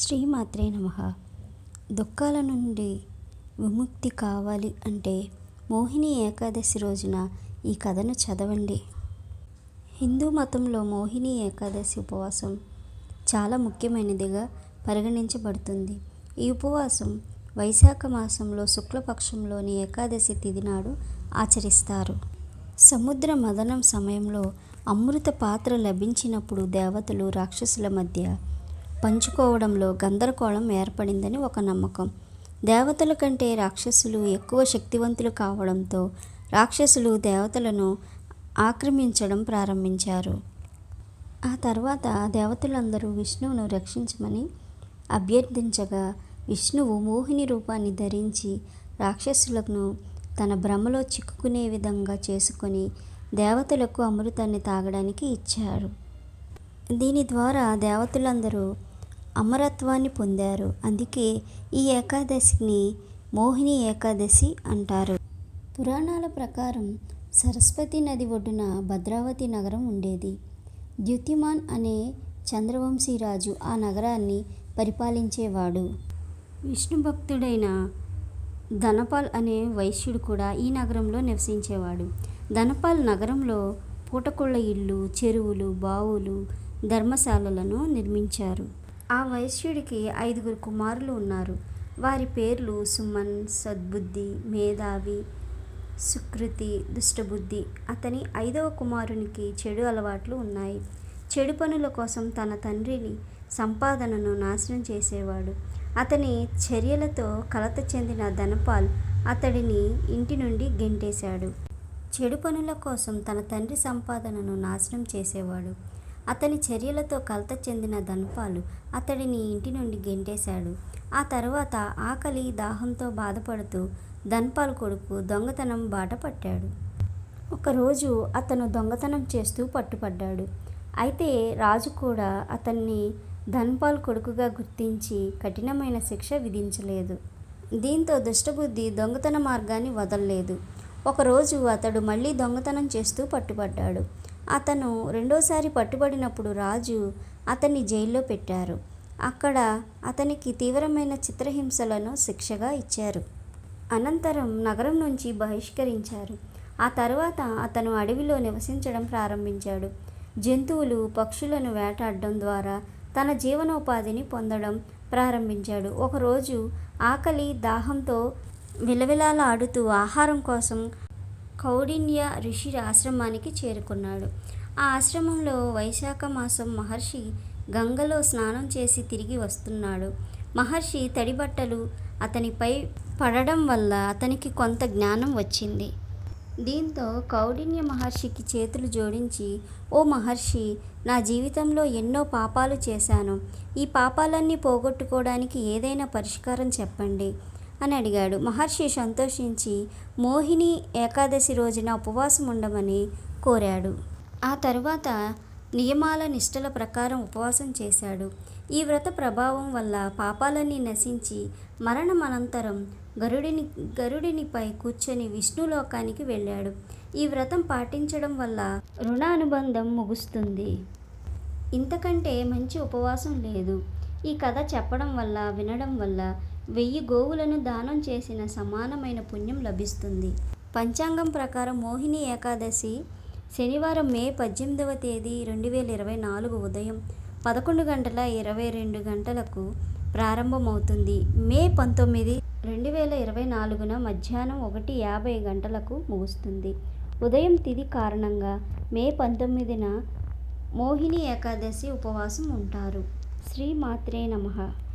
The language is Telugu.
శ్రీమాత్రే నమ. దుఃఖాల నుండి విముక్తి కావాలి అంటే మోహిని ఏకాదశి రోజున ఈ కథను చదవండి. హిందూ మతంలో మోహిని ఏకాదశి ఉపవాసం చాలా ముఖ్యమైనదిగా పరిగణించబడుతుంది. ఈ ఉపవాసం వైశాఖ మాసంలో శుక్లపక్షంలోని ఏకాదశి తిథి నాడు ఆచరిస్తారు. సముద్ర మదనం సమయంలో అమృత పాత్ర లభించినప్పుడు దేవతలు రాక్షసుల మధ్య పంచుకోవడంలో గందరగోళం ఏర్పడిందని ఒక నమ్మకం. దేవతల కంటే రాక్షసులు ఎక్కువ శక్తివంతులు కావడంతో రాక్షసులు దేవతలను ఆక్రమించడం ప్రారంభించారు. ఆ తర్వాత దేవతలందరూ విష్ణువును రక్షించమని అభ్యర్థించగా విష్ణువు మోహిని రూపాన్ని ధరించి రాక్షసులను తన భ్రమలో చిక్కుకునే విధంగా చేసుకొని దేవతలకు అమృతాన్ని తాగడానికి ఇచ్చారు. దీని ద్వారా దేవతలందరూ అమరత్వాన్ని పొందారు. అందుకే ఈ ఏకాదశిని మోహిని ఏకాదశి అంటారు. పురాణాల ప్రకారం సరస్వతి నది ఒడ్డున భద్రావతి నగరం ఉండేది. ద్యుతిమాన్ అనే చంద్రవంశీ రాజు ఆ నగరాన్ని పరిపాలించేవాడు. విష్ణు భక్తుడైన ధనపాల్ అనే వైశ్యుడు కూడా ఈ నగరంలో నివసించేవాడు. ధనపాల్ నగరంలో పూటకొళ్ళ ఇళ్ళు చెరువులు బావులు ధర్మశాలలను నిర్మించారు. ఆ వైశ్యుడికి ఐదుగురు కుమారులు ఉన్నారు. వారి పేర్లు సుమన్ సద్బుద్ధి మేధావి సుకృతి దుష్టబుద్ధి. అతని ఐదవ కుమారునికి చెడు అలవాట్లు ఉన్నాయి. చెడు పనుల కోసం తన తండ్రిని సంపాదనను నాశనం చేసేవాడు. అతని చర్యలతో కలత చెందిన ధనపాల్ అతడిని ఇంటి నుండి గెంటేశాడు. చెడు పనుల కోసం తన తండ్రి సంపాదనను నాశనం చేసేవాడు. అతని చర్యలతో కలత చెందిన ధనపాలు అతడిని ఇంటి నుండి గెంటేశాడు. ఆ తర్వాత ఆకలి దాహంతో బాధపడుతూ ధన్పాల్ కొడుకు దొంగతనం బాట పట్టాడు. ఒకరోజు అతను దొంగతనం చేస్తూ పట్టుపడ్డాడు. అయితే రాజు కూడా అతన్ని ధన్పాల్ కొడుకుగా గుర్తించి కఠినమైన శిక్ష విధించలేదు. దీంతో దుష్టబుద్ధి దొంగతన మార్గాన్ని వదలలేదు. ఒకరోజు అతడు మళ్ళీ దొంగతనం చేస్తూ పట్టుబడ్డాడు అతను రెండోసారి పట్టుబడినప్పుడు రాజు అతన్ని జైల్లో పెట్టారు. అక్కడ అతనికి తీవ్రమైన చిత్రహింసలను శిక్షగా ఇచ్చారు. అనంతరం నగరం నుంచి బహిష్కరించారు. ఆ తర్వాత అతను అడవిలో నివసించడం ప్రారంభించాడు. జంతువులు పక్షులను వేటాడడం ద్వారా తన జీవనోపాధిని పొందడం ప్రారంభించాడు. ఒకరోజు ఆకలి దాహంతో విలవిలాలాడుతూ ఆహారం కోసం కౌడిన్య ఋషి ఆశ్రమానికి చేరుకున్నాడు. ఆ ఆశ్రమంలో వైశాఖ మాసం మహర్షి గంగలో స్నానం చేసి తిరిగి వస్తున్నాడు. మహర్షి తడి బట్టలు అతనిపై పడడం వల్ల అతనికి కొంత జ్ఞానం వచ్చింది. దీంతో కౌడిన్య మహర్షికి చేతులు జోడించి ఓ మహర్షి నా జీవితంలో ఎన్నో పాపాలు చేశాను. ఈ పాపాలన్నీ పోగొట్టుకోవడానికి ఏదైనా పరిష్కారం చెప్పండి. అని అడిగాడు. మహర్షి సంతోషించి మోహిని ఏకాదశి రోజున ఉపవాసం ఉండమని కోరాడు. ఆ తరువాత నియమాల నిష్టల ప్రకారం ఉపవాసం చేశాడు. ఈ వ్రత ప్రభావం వల్ల పాపాలన్నీ నశించి మరణం అనంతరం గరుడిని గరుడినిపై కూర్చొని విష్ణులోకానికి వెళ్ళాడు. ఈ వ్రతం పాటించడం వల్ల రుణానుబంధం ముగుస్తుంది. ఇంతకంటే మంచి ఉపవాసం లేదు. ఈ కథ చెప్పడం వల్ల వినడం వల్ల వెయ్యి గోవులను దానం చేసిన సమానమైన పుణ్యం లభిస్తుంది. పంచాంగం ప్రకారం మోహిని ఏకాదశి శనివారం మే పద్దెనిమిదవ తేదీ రెండు వేల ఇరవై నాలుగు ఉదయం పదకొండు గంటల ఇరవై రెండు గంటలకు ప్రారంభమవుతుంది. మే పంతొమ్మిది రెండు వేల ఇరవై నాలుగున మధ్యాహ్నం ఒకటి యాభై గంటలకు ముగుస్తుంది. ఉదయం తిది కారణంగా మే పంతొమ్మిదిన మోహిని ఏకాదశి ఉపవాసం ఉంటారు. శ్రీ మాత్రే నమః.